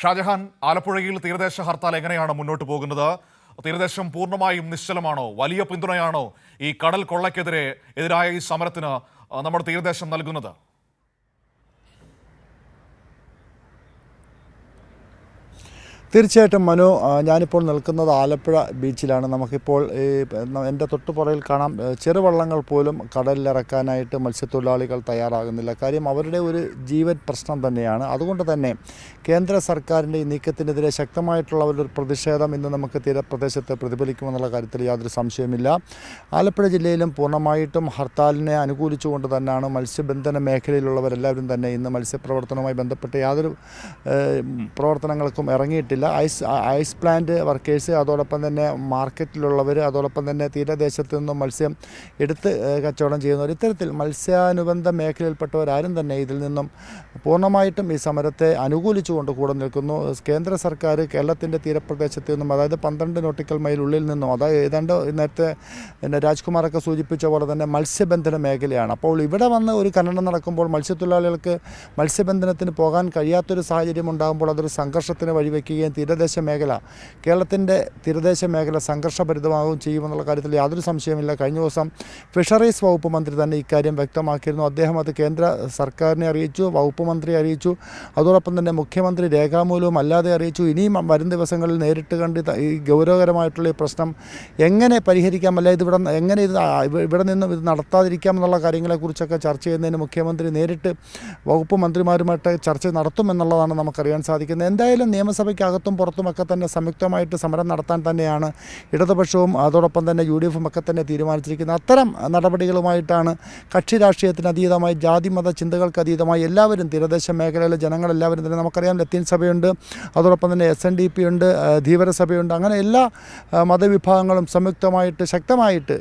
ഷാജഹാൻ ആലപ്പുഴയിൽ തീരദേശ ഹർത്താൽ എങ്ങനെയാണ് മുന്നോട്ട് പോകുന്നത്? തീരദേശം പൂർണമായും നിശ്ചലമാണോ? വലിയ പിന്തുണയാണോ ഈ കടൽ കൊള്ളയ്ക്കെതിരെ എതിരായ ഈ സമരത്തിന് നമ്മുടെ തീരദേശം നൽകുന്നത്? തീർച്ചയായിട്ടും മനു ഞാനിപ്പോൾ നിൽക്കുന്നത് ആലപ്പുഴ ബീച്ചിലാണ്. നമുക്കിപ്പോൾ ഈ എന്റെ തൊട്ടുപുറയിൽ കാണാം ചെറുവള്ളങ്ങൾ പോലും കടലിലിറക്കാനായിട്ട് മത്സ്യത്തൊഴിലാളികൾ തയ്യാറാകുന്നില്ല. കാര്യം അവരുടെ ഒരു ജീവൻ പ്രശ്നം തന്നെയാണ്. അതുകൊണ്ട് തന്നെ കേന്ദ്ര സർക്കാരിന്റെ ഈ നീക്കത്തിനെതിരെ ശക്തമായിട്ടുള്ള ഒരു പ്രതിഷേധം ഇന്ന് നമുക്ക് തീരപ്രദേശത്ത് പ്രതിഫലിക്കുമെന്നുള്ള കാര്യത്തിൽ യാതൊരു സംശയമില്ല ആലപ്പുഴ ജില്ലയിലും പൂർണമായിട്ടും ഹർത്താലിനെ അനുകൂലിച്ചുകൊണ്ട് തന്നെയാണ് മത്സ്യബന്ധന മേഖലയിലുള്ളവരെല്ലാവരും തന്നെ ഇന്ന് മത്സ്യപ്രവർത്തനവുമായി ബന്ധപ്പെട്ട് യാതൊരു പ്രവർത്തനങ്ങൾക്കും ഇറങ്ങിയിട്ടില്ല. ഐസ് ഐസ് പ്ലാന്റ് വർക്കേഴ്സ് അതോടൊപ്പം തന്നെ മാർക്കറ്റിലുള്ളവർ അതോടൊപ്പം തന്നെ തീരദേശത്തു നിന്നും മത്സ്യം എടുത്ത് കച്ചവടം ചെയ്യുന്നവർ ഇത്തരത്തിൽ മത്സ്യാനുബന്ധ മേഖലയിൽപ്പെട്ടവരാരും തന്നെ ഇതിൽ നിന്നും പൂർണമായിട്ടും ഈ സമരത്തെ അനുകൂലിച്ചുകൊണ്ട് കൂടെ നിൽക്കുന്നു. കേന്ദ്ര സർക്കാർ കേരളത്തിന്റെ തീരപ്രദേശത്തു നിന്നും അതായത് പന്ത്രണ്ട് നോട്ടിക്കൽ മൈൽ ഉള്ളിൽ നിന്നും അതായത് ഏതാണ്ട് നേരത്തെ പിന്നെ രാജ്കുമാറൊക്കെ സൂചിപ്പിച്ച പോലെ തന്നെ മത്സ്യബന്ധന മേഖലയാണ്. അപ്പോൾ ഇവിടെ വന്ന് ഒരു ഖനനം നടക്കുമ്പോൾ മത്സ്യത്തൊഴിലാളികൾക്ക് മത്സ്യബന്ധനത്തിന് പോകാൻ കഴിയാത്തൊരു സാഹചര്യം ഉണ്ടാകുമ്പോൾ അതൊരു സംഘർഷത്തിന് വഴിവെക്കുകയും തീരദേശ മേഖല കേരളത്തിന്റെ തീരദേശ മേഖല സംഘർഷഭരിതമാകും ചെയ്യുമെന്നുള്ള കാര്യത്തിൽ യാതൊരു സംശയമില്ല കഴിഞ്ഞ ദിവസം ഫിഷറീസ് വകുപ്പ് മന്ത്രി തന്നെ ഇക്കാര്യം വ്യക്തമാക്കിയിരുന്നു. അദ്ദേഹം അത് കേന്ദ്ര സർക്കാരിനെ അറിയിച്ചു വകുപ്പ് മന്ത്രി അറിയിച്ചു. അതോടൊപ്പം തന്നെ മുഖ്യമന്ത്രി രേഖാമൂലവും അല്ലാതെ അറിയിച്ചു. ഇനിയും വരും ദിവസങ്ങളിൽ നേരിട്ട് കണ്ട് ഈ ഗൗരവകരമായിട്ടുള്ള ഈ പ്രശ്നം എങ്ങനെ പരിഹരിക്കാം അല്ല ഇത് ഇവിടെ എങ്ങനെ ഇത് ഇവിടെ നിന്നും ഇത് നടത്താതിരിക്കാം എന്നുള്ള കാര്യങ്ങളെക്കുറിച്ചൊക്കെ ചർച്ച ചെയ്യുന്നതിന് മുഖ്യമന്ത്രി നേരിട്ട് വകുപ്പ് മന്ത്രിമാരുമായിട്ട് ചർച്ച നടത്തുമെന്നുള്ളതാണ് നമുക്കറിയാൻ സാധിക്കുന്നത്. എന്തായാലും നിയമസഭയ്ക്കകത്തും പുറത്തുമൊക്കെ തന്നെ സംയുക്തമായിട്ട് സമരം നടത്താൻ തന്നെയാണ് ഇടതുപക്ഷവും അതോടൊപ്പം തന്നെ യു ഡി എഫും ഒക്കെ തന്നെ തീരുമാനിച്ചിരിക്കുന്നത്. അത്തരം നടപടികളുമായിട്ടാണ് കക്ഷി രാഷ്ട്രീയത്തിന് അതീതമായി ജാതി മത ചിന്തകൾക്ക് അതീതമായി എല്ലാവരും തീരദേശ മേഖലയിലെ ജനങ്ങളെല്ലാവരും തന്നെ നമുക്കറിയാം ലത്തീൻ സഭയുണ്ട് അതോടൊപ്പം തന്നെ എസ് എൻ ഡി പി ഉണ്ട് ധീവരസഭയുണ്ട് ധീവര സഭയുണ്ട്. അങ്ങനെ എല്ലാ മതവിഭാഗങ്ങളും സംയുക്തമായിട്ട് ശക്തമായിട്ട്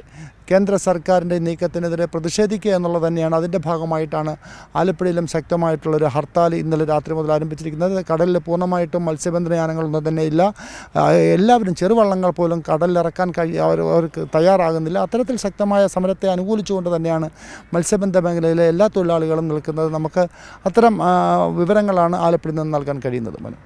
കേന്ദ്ര സർക്കാരിന്റെ നീക്കത്തിനെതിരെ പ്രതിഷേധിക്കുക എന്നുള്ളത് തന്നെയാണ് അതിന്റെ ഭാഗമായിട്ടാണ് ആലപ്പുഴയിലും ശക്തമായിട്ടുള്ള ഒരു ഹർത്താൽ ഇന്നലെ രാത്രി മുതൽ ആരംഭിച്ചിരിക്കുന്നത്. കടലിൽ പൂർണമായിട്ടും മത്സ്യബന്ധന യാനങ്ങളൊന്നും തന്നെ ഇല്ല. എല്ലാവരും ചെറുവള്ളങ്ങൾ പോലും കടലിലിറക്കാൻ കഴിയ അവർ അവർക്ക് തയ്യാറാകുന്നില്ല. അത്തരത്തിൽ ശക്തമായ സമരത്തെ അനുകൂലിച്ചുകൊണ്ട് തന്നെയാണ് മത്സ്യബന്ധ മേഖലയിലെ എല്ലാ തൊഴിലാളികളും നിൽക്കുന്നത്. നമുക്ക് അത്തരം വിവരങ്ങളാണ് ആലപ്പുഴയിൽ നിന്ന് നൽകാൻ കഴിയുന്നത് മനു.